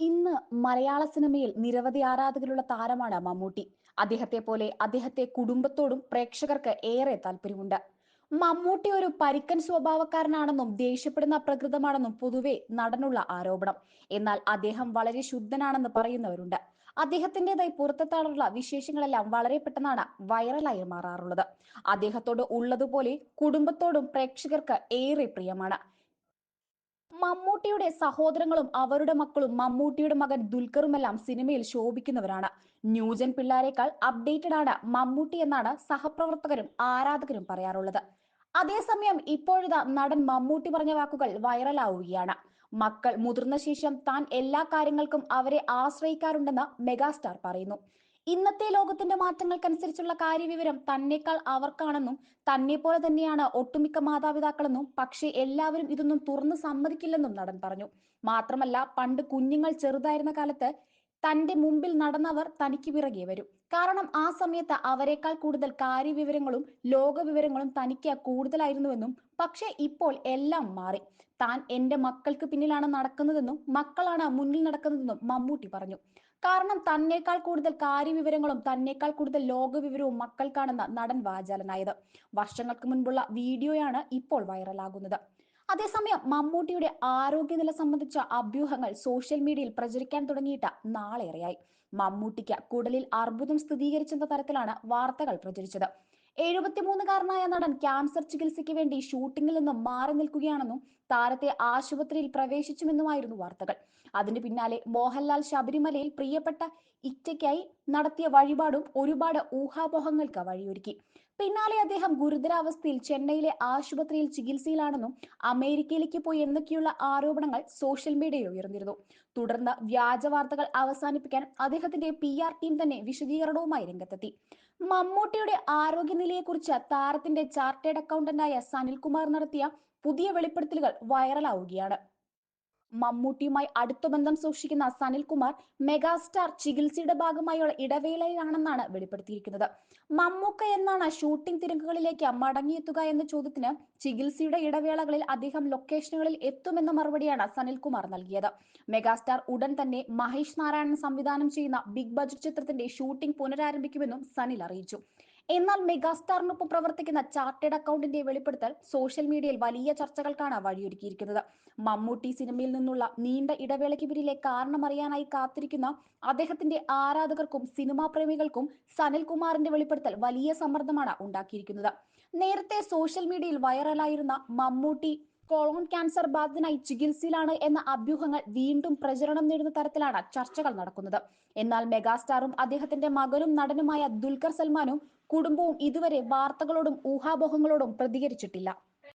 ഇന്ന് മലയാള സിനിമയിൽ നിരവധി ആരാധകരുള്ള താരമാണ് മമ്മൂട്ടി. അദ്ദേഹത്തെ പോലെ അദ്ദേഹത്തെ കുടുംബത്തോടും പ്രേക്ഷകർക്ക് ഏറെ താല്പര്യമുണ്ട്. മമ്മൂട്ടി ഒരു പരിക്കൻ സ്വഭാവക്കാരനാണെന്നും ദേഷ്യപ്പെടുന്ന പ്രകൃതമാണെന്നും പൊതുവെ നടനുള്ള ആരോപണം. എന്നാൽ അദ്ദേഹം വളരെ ശുദ്ധനാണെന്ന് പറയുന്നവരുണ്ട്. അദ്ദേഹത്തിന്റെതായി പുറത്തെത്താറുള്ള വിശേഷങ്ങളെല്ലാം വളരെ പെട്ടെന്നാണ് വൈറലായി മാറാറുള്ളത്. അദ്ദേഹത്തോട് ഉള്ളതുപോലെ കുടുംബത്തോടും പ്രേക്ഷകർക്ക് ഏറെ പ്രിയമാണ്. മമ്മൂട്ടിയുടെ സഹോദരങ്ങളും അവരുടെ മക്കളും മമ്മൂട്ടിയുടെ മകൻ ദുൽഖറുമെല്ലാം സിനിമയിൽ ശോഭിക്കുന്നവരാണ്. ന്യൂജൻ പിള്ളേരെക്കാൾ അപ്ഡേറ്റഡ് ആണ് മമ്മൂട്ടി എന്നാണ് സഹപ്രവർത്തകരും ആരാധകരും പറയാറുള്ളത്. അതേസമയം ഇപ്പോഴിതാ നടൻ മമ്മൂട്ടി പറഞ്ഞ വാക്കുകൾ വൈറലാവുകയാണ്. മക്കൾ മുതിർന്ന ശേഷം താൻ എല്ലാ കാര്യങ്ങൾക്കും അവരെ ആശ്രയിക്കാറുണ്ടെന്ന് മെഗാസ്റ്റാർ പറയുന്നു. ഇന്നത്തെ ലോകത്തിന്റെ മാറ്റങ്ങൾക്കനുസരിച്ചുള്ള കാര്യവിവരം തന്നേക്കാൾ അവർക്കാണെന്നും തന്നെ പോലെ തന്നെയാണ് ഒട്ടുമിക്ക മാതാപിതാക്കളെന്നും പക്ഷേ എല്ലാവരും ഇതൊന്നും തുറന്ന് സമ്മതിക്കില്ലെന്നും നടൻ പറഞ്ഞു. മാത്രമല്ല പണ്ട് കുഞ്ഞുങ്ങൾ ചെറുതായിരുന്ന കാലത്ത് തന്റെ മുമ്പിൽ നടന്നവർ തനിക്ക് പിറകെ വരും. കാരണം ആ സമയത്ത് അവരെക്കാൾ കൂടുതൽ കാര്യവിവരങ്ങളും ലോകവിവരങ്ങളും തനിക്ക് കൂടുതലായിരുന്നുവെന്നും പക്ഷേ ഇപ്പോൾ എല്ലാം മാറി. താൻ എന്റെ മക്കൾക്ക് പിന്നിലാണ് നടക്കുന്നതെന്നും മക്കളാണ് മുന്നിൽ നടക്കുന്നതെന്നും മമ്മൂട്ടി പറഞ്ഞു. കാരണം തന്നേക്കാൾ കൂടുതൽ കാര്യവിവരങ്ങളും തന്നേക്കാൾ കൂടുതൽ ലോകവിവരവും മക്കൾക്കാണെന്ന് നടൻ വാചാലനായത്. വർഷങ്ങൾക്ക് മുൻപുള്ള വീഡിയോയാണ് ഇപ്പോൾ വൈറലാകുന്നത്. അതേസമയം മമ്മൂട്ടിയുടെ ആരോഗ്യനില സംബന്ധിച്ച അഭ്യൂഹങ്ങൾ സോഷ്യൽ മീഡിയയിൽ പ്രചരിക്കാൻ തുടങ്ങിയിട്ട് നാളേറെയായി. മമ്മൂട്ടിക്ക് കുടലിൽ അർബുദം സ്ഥിരീകരിച്ചെന്ന തരത്തിലാണ് വാർത്തകൾ പ്രചരിച്ചത്. എഴുപത്തിമൂന്നുകാരനായ നടൻ ക്യാൻസർ ചികിത്സയ്ക്ക് വേണ്ടി ഷൂട്ടിങ്ങിൽ നിന്ന് മാറി നിൽക്കുകയാണെന്നും താരത്തെ ആശുപത്രിയിൽ പ്രവേശിച്ചുമെന്നുമായിരുന്നു വാർത്തകൾ. അതിന് പിന്നാലെ മോഹൻലാൽ ശബരിമലയിൽ പ്രിയപ്പെട്ട ഇറ്റയ്ക്കായി നടത്തിയ വഴിപാടും ഒരുപാട് ഊഹാപോഹങ്ങൾക്ക് വഴിയൊരുക്കി. പിന്നാലെ അദ്ദേഹം ഗുരുതരാവസ്ഥയിൽ ചെന്നൈയിലെ ആശുപത്രിയിൽ ചികിത്സയിലാണെന്നും അമേരിക്കയിലേക്ക് പോയി എന്നൊക്കെയുള്ള ആരോപണങ്ങൾ സോഷ്യൽ മീഡിയയിൽ ഉയർന്നിരുന്നു. തുടർന്ന് വ്യാജ വാർത്തകൾ അവസാനിപ്പിക്കാൻ അദ്ദേഹത്തിന്റെ പി ആർ ടീം തന്നെ വിശദീകരണവുമായി രംഗത്തെത്തി. മമ്മൂട്ടിയുടെ ആരോഗ്യനിലയെക്കുറിച്ച് താരത്തിന്റെ ചാർട്ടേഡ് അക്കൗണ്ടന്റായ സനിൽകുമാർ നടത്തിയ പുതിയ വെളിപ്പെടുത്തലുകൾ വൈറലാവുകയാണ്. മമ്മൂട്ടിയുമായി അടുത്ത ബന്ധം സൂക്ഷിക്കുന്ന സനിൽ കുമാർ മെഗാസ്റ്റാർ ചികിത്സയുടെ ഭാഗമായുള്ള ഇടവേളയിലാണെന്നാണ് വെളിപ്പെടുത്തിയിരിക്കുന്നത്. മമ്മൂക്ക എന്നാണ് ഷൂട്ടിംഗ് തിരക്കുകളിലേക്ക് മടങ്ങിയെത്തുക എന്ന ചോദ്യത്തിന് ചികിത്സയുടെ ഇടവേളകളിൽ അദ്ദേഹം ലൊക്കേഷനുകളിൽ എത്തുമെന്ന മറുപടിയാണ് സനിൽകുമാർ നൽകിയത്. മെഗാസ്റ്റാർ ഉടൻ തന്നെ മഹേഷ് നാരായണൻ സംവിധാനം ചെയ്യുന്ന ബിഗ് ബജറ്റ് ചിത്രത്തിന്റെ ഷൂട്ടിംഗ് പുനരാരംഭിക്കുമെന്നും സനിൽ അറിയിച്ചു. എന്നാൽ മെഗാസ്റ്റാറിനൊപ്പം പ്രവർത്തിക്കുന്ന ചാർട്ടേഡ് അക്കൗണ്ടിന്റെ വെളിപ്പെടുത്തൽ സോഷ്യൽ മീഡിയയിൽ വലിയ ചർച്ചകൾക്കാണ് വഴിയൊരുക്കിയിരിക്കുന്നത്. മമ്മൂട്ടി സിനിമയിൽ നിന്നുള്ള നീണ്ട ഇടവേളയ്ക്ക് പിന്നിലെ കാരണമറിയാനായി കാത്തിരിക്കുന്ന അദ്ദേഹത്തിന്റെ ആരാധകർക്കും സിനിമാ പ്രേമികൾക്കും സനിൽകുമാറിന്റെ വെളിപ്പെടുത്തൽ വലിയ സമ്മർദ്ദമാണ് ഉണ്ടാക്കിയിരിക്കുന്നത്. നേരത്തെ സോഷ്യൽ മീഡിയയിൽ വൈറലായിരുന്ന മമ്മൂട്ടി കോളോൺ ക്യാൻസർ ബാധിതനായി ചികിത്സയിലാണ് എന്ന അഭ്യൂഹങ്ങൾ വീണ്ടും പ്രചരണം നേടുന്ന തരത്തിലാണ് ചർച്ചകൾ നടക്കുന്നത്. എന്നാൽ മെഗാസ്റ്റാറും അദ്ദേഹത്തിന്റെ മകനും നടനുമായ ദുൽഖർ സൽമാനും കുടുംബവും ഇതുവരെ വാർത്തകളോടും ഊഹാപോഹങ്ങളോടും പ്രതികരിച്ചിട്ടില്ല.